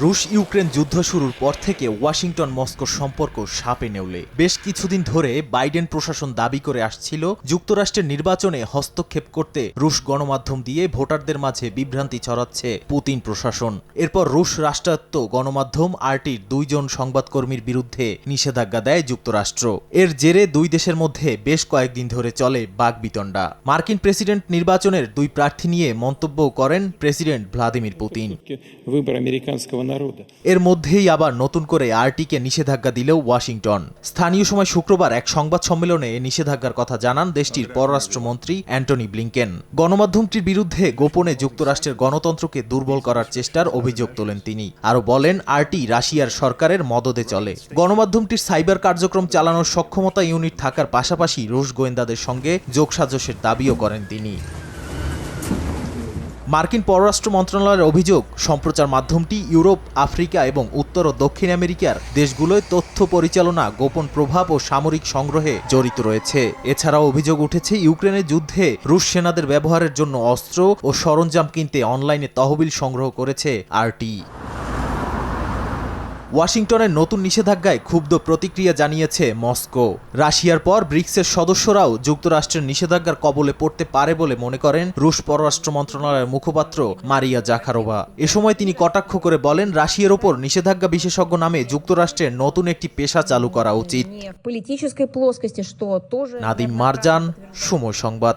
রুশ ইউক্রেন যুদ্ধ শুরুর পর থেকে ওয়াশিংটন মস্কোর সম্পর্ক সাপে নেউলে। বেশ কিছুদিন ধরে বাইডেন প্রশাসন দাবি করে আসছিল যুক্তরাষ্ট্রের নির্বাচনে হস্তক্ষেপ করতে রুশ গণমাধ্যম দিয়ে ভোটারদের মাঝে বিভ্রান্তি ছড়াচ্ছে পুতিন প্রশাসন। এরপর রুশ রাষ্ট্রায়ত্ত গণমাধ্যম আরটির দুইজন সংবাদকর্মীর বিরুদ্ধে নিষেধাজ্ঞা দেয় যুক্তরাষ্ট্র। এর জেরে দুই দেশের মধ্যে বেশ কয়েকদিন ধরে চলে বাগবিতণ্ডা মার্কিন প্রেসিডেন্ট নির্বাচনের দুই প্রার্থী নিয়ে মন্তব্য করেন প্রেসিডেন্ট ভ্লাদিমির পুতিন। এর মধ্যেই আবার নতুন করে আরটিকে নিষেধাজ্ঞা দিলেও ওয়াশিংটন। স্থানীয় সময় শুক্রবার এক সংবাদ সম্মেলনে এ নিষেধাজ্ঞার কথা জানান দেশটির পররাষ্ট্রমন্ত্রী অ্যান্টনি ব্লিংকেন। গণমাধ্যমটির বিরুদ্ধে গোপনে যুক্তরাষ্ট্রের গণতন্ত্রকে দুর্বল করার চেষ্টার অভিযোগ তোলেন তিনি। আরও বলেন, আরটি রাশিয়ার সরকারের মদদে চলে। গণমাধ্যমটির সাইবার কার্যক্রম চালানোর সক্ষমতা ইউনিট থাকার পাশাপাশি রুশ গোয়েন্দাদের সঙ্গে যোগসাজশের দাবিও করেন তিনি। মার্কিন পররাষ্ট্র মন্ত্রণালয়ের অভিযোগ, সম্প্রচার মাধ্যমটি ইউরোপ, আফ্রিকা এবং উত্তর ও দক্ষিণ আমেরিকার দেশগুলোয় তথ্য পরিচালনা, গোপন প্রভাব ও সামরিক সংগ্রহে জড়িত রয়েছে। এছাড়াও অভিযোগ উঠেছে ইউক্রেনের যুদ্ধে রুশ সেনাদের ব্যবহারের জন্য অস্ত্র ও সরঞ্জাম কিনতে অনলাইনে তহবিল সংগ্রহ করেছে আরটি ওয়াশিংটনের নতুন নিষেধাজ্ঞায় ক্ষুব্ধ প্রতিক্রিয়া জানিয়েছে মস্কো। রাশিয়ার পর ব্রিক্সের সদস্যরাও যুক্তরাষ্ট্রের নিষেধাজ্ঞার কবলে পড়তে পারে বলে মনে করেন রুশ পররাষ্ট্র মন্ত্রণালয়ের মুখপাত্র মারিয়া জাখারোভা। এ সময় তিনি কটাক্ষ করে বলেন রাশিয়ার ওপর নিষেধাজ্ঞা বিশেষজ্ঞ নামে যুক্তরাষ্ট্রের নতুন একটি পেশা চালু করা উচিত। নাদিম মারজান সময় সংবাদ